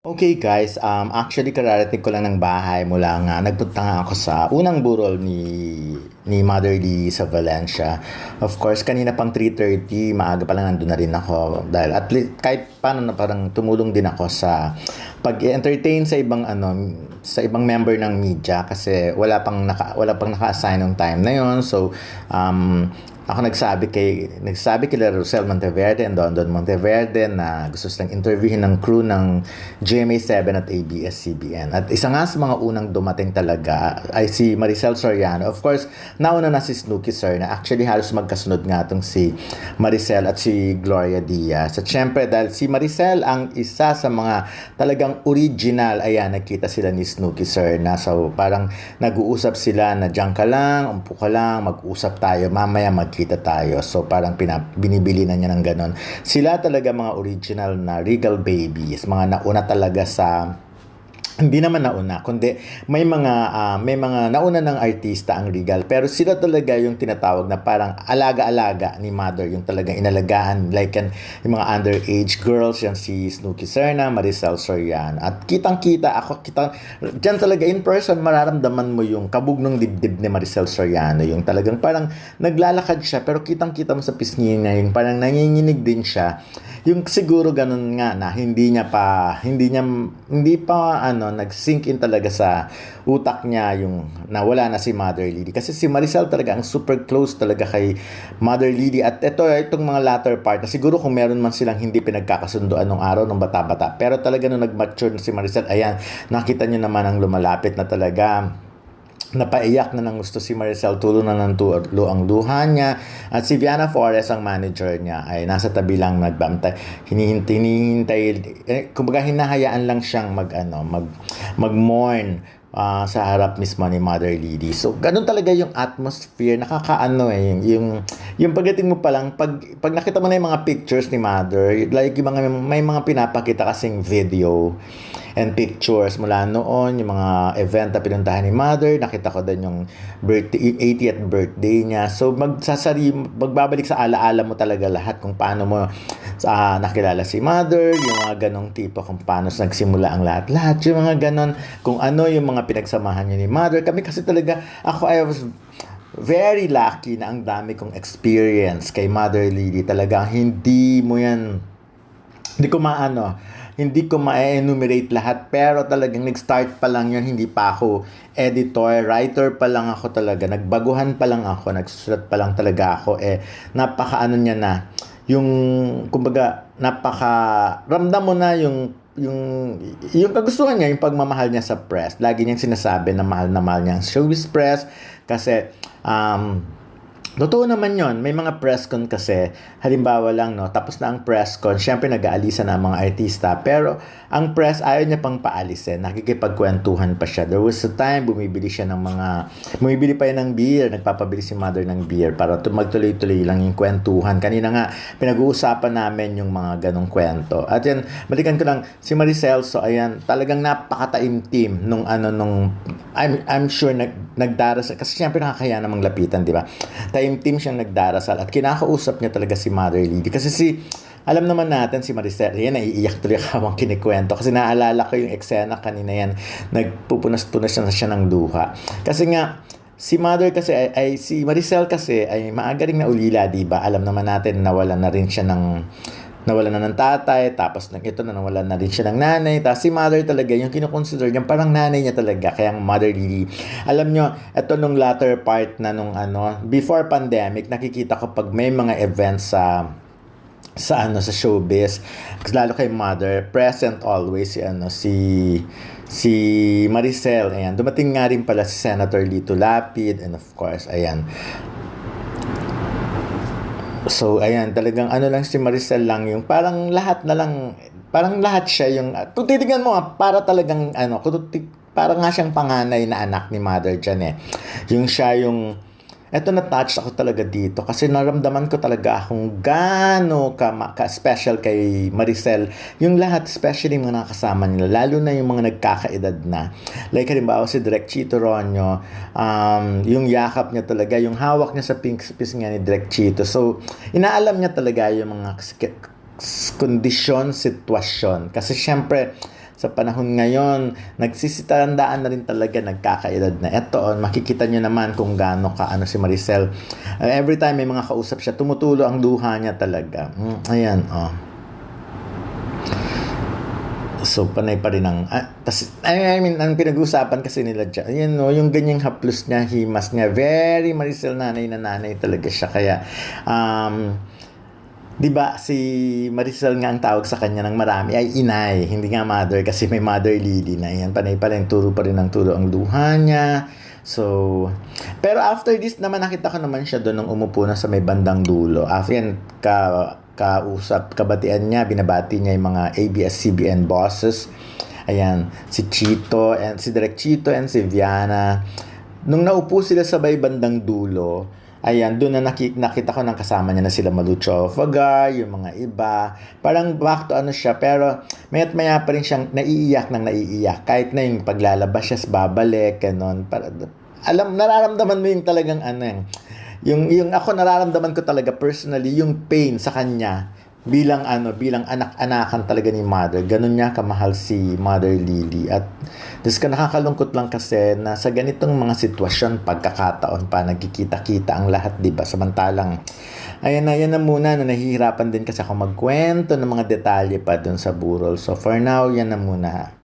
Okay guys, um, actually kararating ko lang ng bahay mula nga, nagpunta nga ako sa unang burol ni, ni Mother Lee sa Valencia. Of course, kanina pang 3.30, maaga pa lang nandun na rin ako. Dahil at least, kahit paano na parang tumulong din ako sa pag-entertain sa ibang ano sa ibang member ng media kasi wala pang naka, wala pang naka-assign ng time na yon so um, ako nagsabi kay nagsabi kay Rosel Monteverde and Don Don Monteverde na gusto silang interviewin ng crew ng GMA7 at ABS-CBN. At isa nga sa mga unang dumating talaga ay si Maricel Soriano. Of course, nauna na si Snooki Sir na actually halos magkasunod nga itong si Maricel at si Gloria Diaz. At syempre dahil si Maricel ang isa sa mga talagang original, ayan, nakita sila ni Snooki Sir na so parang nag-uusap sila na diyan ka lang, umpo ka lang, mag-usap tayo, mamaya mag kita tayo. So parang pinap- binibili na niya ng ganon. Sila talaga mga original na Regal Babies. Mga nauna talaga sa hindi naman nauna, kundi may mga uh, may mga nauna ng artista ang Regal. Pero sila talaga yung tinatawag na parang alaga-alaga ni mother yung talagang inalagaan like yan, yung mga underage girls yan si Snooki Serna, Maricel Sorian at kitang-kita ako kita diyan talaga in person mararamdaman mo yung kabog ng dibdib ni Maricel Soriano. Yung talagang parang naglalakad siya pero kitang-kita mo sa pisngi niya yung parang nanginginig din siya yung siguro ganun nga na hindi niya pa hindi niya hindi pa ano nag-sink in talaga sa utak niya yung nawala na si Mother Lily. Kasi si Maricel talaga ang super close talaga kay Mother Lily. At ito itong mga latter part na siguro kung meron man silang hindi pinagkakasundoan nung araw ng bata-bata pero talaga nung nag-mature na si Maricel ayan nakita niyo naman ang lumalapit na talaga napaiyak na ng gusto si Maricel tulo na ng tulo ang luha niya at si Viana Flores ang manager niya ay nasa tabi lang nagbantay hinihintay hinihintay eh, kumbaga hinahayaan lang siyang mag ano mag mag mourn uh, sa harap mismo ni Mother Lily. So, ganun talaga yung atmosphere. Nakakaano eh. Yung, yung, yung pagdating mo pa lang, pag, pag nakita mo na yung mga pictures ni Mother, like yung mga, may mga pinapakita kasing video and pictures mula noon, yung mga event na pinuntahan ni Mother, nakita ko din yung birthday, 80th birthday niya. So, magsasari, magbabalik sa alaala mo talaga lahat kung paano mo uh, nakilala si Mother, yung mga ganong tipo kung paano nagsimula ang lahat-lahat, yung mga ganon, kung ano yung mga pinagsamahan niya ni Mother. Kami kasi talaga, ako, I was very lucky na ang dami kong experience kay Mother Lily. Talaga, hindi mo yan, hindi ko maano, hindi ko ma-enumerate lahat pero talagang nag-start pa lang yun hindi pa ako editor, writer pa lang ako talaga nagbaguhan pa lang ako, nagsusulat pa lang talaga ako eh napaka ano niya na yung kumbaga napaka ramdam mo na yung yung yung kagustuhan niya yung pagmamahal niya sa press. Lagi niyang sinasabi na mahal na mahal niya ang showbiz press kasi um Totoo naman yon May mga press con kasi, halimbawa lang, no, tapos na ang press con, syempre nag-aalisa na ang mga artista, pero ang press ayaw niya pang paalisin, nakikipagkwentuhan pa siya. There was a time, bumibili siya ng mga, bumibili pa yan ng beer, nagpapabili si mother ng beer para magtuloy-tuloy lang yung kwentuhan. Kanina nga, pinag-uusapan namin yung mga ganong kwento. At yan, balikan ko lang, si Maricel, so ayan, talagang napakataimtim nung ano, nung, I'm, I'm sure nag, nagdaras, kasi syempre nakakaya namang lapitan, di ba? time-team siyang nagdarasal at kinakausap niya talaga si Mother Lily. Kasi si, alam naman natin si Maricel, yan naiiyak tuloy ako ang kinikwento kasi naalala ko yung eksena kanina yan, nagpupunas-punas na siya ng duha. Kasi nga, si Mother kasi ay, ay si Maricel kasi ay maaga ring naulila, 'di ba? Alam naman natin na wala na rin siya ng nawala na ng tatay, tapos nang ito na nawala na rin siya ng nanay, tapos si mother talaga, yung kinukonsider niya, parang nanay niya talaga, kaya ang mother really, alam nyo, ito nung latter part na nung ano, before pandemic, nakikita ko pag may mga events sa sa ano sa showbiz. Lalo kay mother present always si ano si si Maricel ayan. Dumating nga rin pala si Senator Lito Lapid and of course ayan So, ayan, talagang ano lang si Maricel lang yung parang lahat na lang, parang lahat siya yung, kung titignan mo, para talagang, ano, parang nga siyang panganay na anak ni mother dyan eh. Yung siya yung, eto na-touch ako talaga dito kasi naramdaman ko talaga akong gaano ka, ka special kay Maricel. Yung lahat, especially yung mga nakasama nila, lalo na yung mga nagkakaedad na. Like halimbawa si Direk Chito Ronyo, um, yung yakap niya talaga, yung hawak niya sa pink pisngi ni Direk Chito. So, inaalam niya talaga yung mga kondisyon, sitwasyon. Kasi syempre, sa panahon ngayon, nagsisitandaan na rin talaga, nagkakaedad na. Ito, oh, makikita nyo naman kung gaano ka, ano si Maricel. Uh, every time may mga kausap siya, tumutulo ang luha niya talaga. Mm, ayan, oh. So, panay pa rin ang... Ah, I, mean, ang pinag-uusapan kasi nila dyan, yun, no, yung ganyang haplos niya, himas niya, very Maricel nanay na nanay talaga siya. Kaya, um, 'di ba si Maricel nga ang tawag sa kanya ng marami ay inay, hindi nga mother kasi may mother lily na yan. Panay pa rin turo pa rin ng turo ang luha niya. So, pero after this naman nakita ko naman siya doon nung umupo na sa may bandang dulo. After yan, ka, kausap, kabatian niya, binabati niya yung mga ABS-CBN bosses. Ayan, si Chito, and si Direk Chito and si Viana. Nung naupo sila sa may bandang dulo, Ayan, doon na nakita, nakita ko ng kasama niya na sila Malucho Fagar, yung mga iba. Parang back to ano siya, pero mayat maya pa rin siyang naiiyak ng naiiyak. Kahit na yung paglalabas siya, babalik, ganon. Para, alam, nararamdaman mo yung talagang ano yung, yung, yung ako nararamdaman ko talaga personally, yung pain sa kanya bilang ano bilang anak-anakan talaga ni mother ganun niya kamahal si mother Lily. At dis ka nakakalungkot lang kasi na sa ganitong mga sitwasyon pagkakataon pa nagkikita-kita ang lahat di ba? Samantalang ayan na yan na muna na nahihirapan din kasi ako magkwento ng mga detalye pa dun sa burol. So for now yan na muna